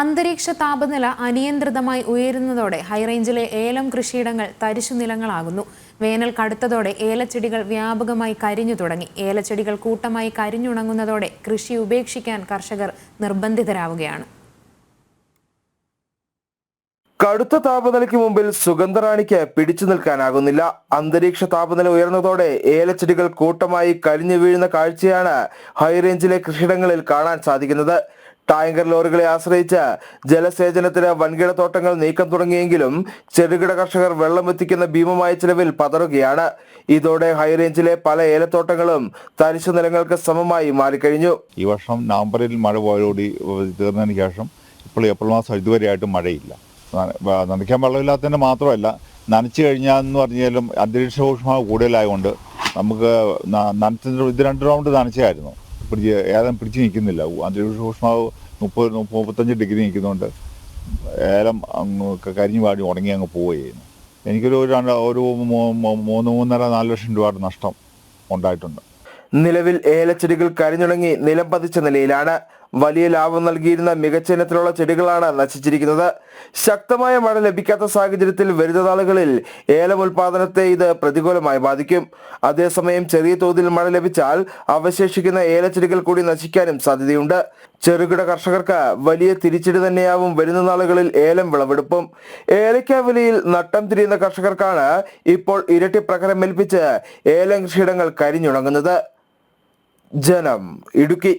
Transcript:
അന്തരീക്ഷ താപനില അനിയന്ത്രിതമായി ഉയരുന്നതോടെ ഹൈറേഞ്ചിലെ ഏലം കൃഷിയിടങ്ങൾ തരിശു നിലങ്ങളാകുന്നു. വേനൽ കടുത്തതോടെ ഏലച്ചെടികൾ വ്യാപകമായി കരിഞ്ഞു തുടങ്ങി. ഏലച്ചെടികൾ കൂട്ടമായി കരിഞ്ഞുണങ്ങുന്നതോടെ കൃഷി ഉപേക്ഷിക്കാൻ കർഷകർ നിർബന്ധിതരാവുകയാണ്. കടുത്ത താപനിലയ്ക്ക് മുമ്പിൽ സുഗന്ധറാണിക്ക് പിടിച്ചു നിൽക്കാനാകുന്നില്ല. അന്തരീക്ഷ താപനില ഉയർന്നതോടെ ഏലച്ചെടികൾ കൂട്ടമായി കരിഞ്ഞു വീഴുന്ന കാഴ്ചയാണ് ഹൈറേഞ്ചിലെ കൃഷിയിടങ്ങളിൽ കാണാൻ സാധിക്കുന്നത്. ടാങ്കർ ലോറികളെ ആശ്രയിച്ച് ജലസേചനത്തിന് വൻകിട തോട്ടങ്ങൾ നീക്കം തുടങ്ങിയെങ്കിലും ചെറുകിട കർഷകർ വെള്ളം എത്തിക്കുന്ന ഭീമമായ ചിലവിൽ പതറുകയാണ്. ഇതോടെ ഹൈറേഞ്ചിലെ പല ഏലത്തോട്ടങ്ങളും തരിശു നിലങ്ങൾക്ക് സമമായി മാറിക്കഴിഞ്ഞു. ഈ വർഷം നവംബറിൽ മഴ പോയോടി തീർന്നതിന് ശേഷം ഇപ്പോൾ ഏപ്രിൽ മാസം ഇതുവരെയായിട്ട് മഴയില്ല. നനയ്ക്കാൻ വെള്ളമില്ലാത്തതിന് മാത്രമല്ല നനച്ചു കഴിഞ്ഞാൽ എന്ന് പറഞ്ഞാലും അന്തരീക്ഷ ഊഷ്മാവ് കൂടുതലായതുകൊണ്ട് നമുക്ക് ന- ഇത് രണ്ട് റൗണ്ട് നനച്ചായിരുന്നു. പിടിച്ച് ഏലം പിടിച്ച് നിൽക്കുന്നില്ല. അന്തരീക്ഷ ഊഷ്മാവ് മുപ്പത് മുപ്പ- മുപ്പത്തഞ്ച് ഡിഗ്രി നിൽക്കുന്നതുകൊണ്ട് ഏലം അങ്ങ് കരിഞ്ഞു വാടി ഉണങ്ങി അങ്ങ് പോവുകയായിരുന്നു. എനിക്കൊരു രണ്ട് ഒരു മൂന്ന് മൂന്നര നാല് ലക്ഷം രൂപയുടെ നഷ്ടം ഉണ്ടായിട്ടുണ്ട്. നിലവിൽ ഏലച്ചെടികൾ കരിഞ്ഞുണങ്ങി നിലം പതിച്ച നിലയിലാണ് വലിയ ലാഭം നൽകിയിരുന്ന മികച്ച ഇനത്തിലുള്ള ചെടികളാണ് നശിച്ചിരിക്കുന്നത്. ശക്തമായ മഴ ലഭിക്കാത്ത സാഹചര്യത്തിൽ വരുന്ന നാളുകളിൽ ഏലം ഉൽപാദനത്തെ ഇത് പ്രതികൂലമായി ബാധിക്കും. അതേസമയം ചെറിയ തോതിൽ മഴ ലഭിച്ചാൽ അവശേഷിക്കുന്ന ഏലച്ചെടികൾ കൂടി നശിക്കാനും സാധ്യതയുണ്ട്. ചെറുകിട കർഷകർക്ക് വലിയ തിരിച്ചടി തന്നെയാവും വരുന്ന നാളുകളിൽ ഏലം വിളവെടുപ്പും. ഏലയ്ക്ക വിലയിൽ നട്ടം തിരിയുന്ന കർഷകർക്കാണ് ഇപ്പോൾ ഇരട്ടി പ്രകരം ഏൽപ്പിച്ച് ഏലം കൃഷിയിടങ്ങൾ കരിഞ്ഞുണങ്ങുന്നത്. ജനം ഇടുക്കി.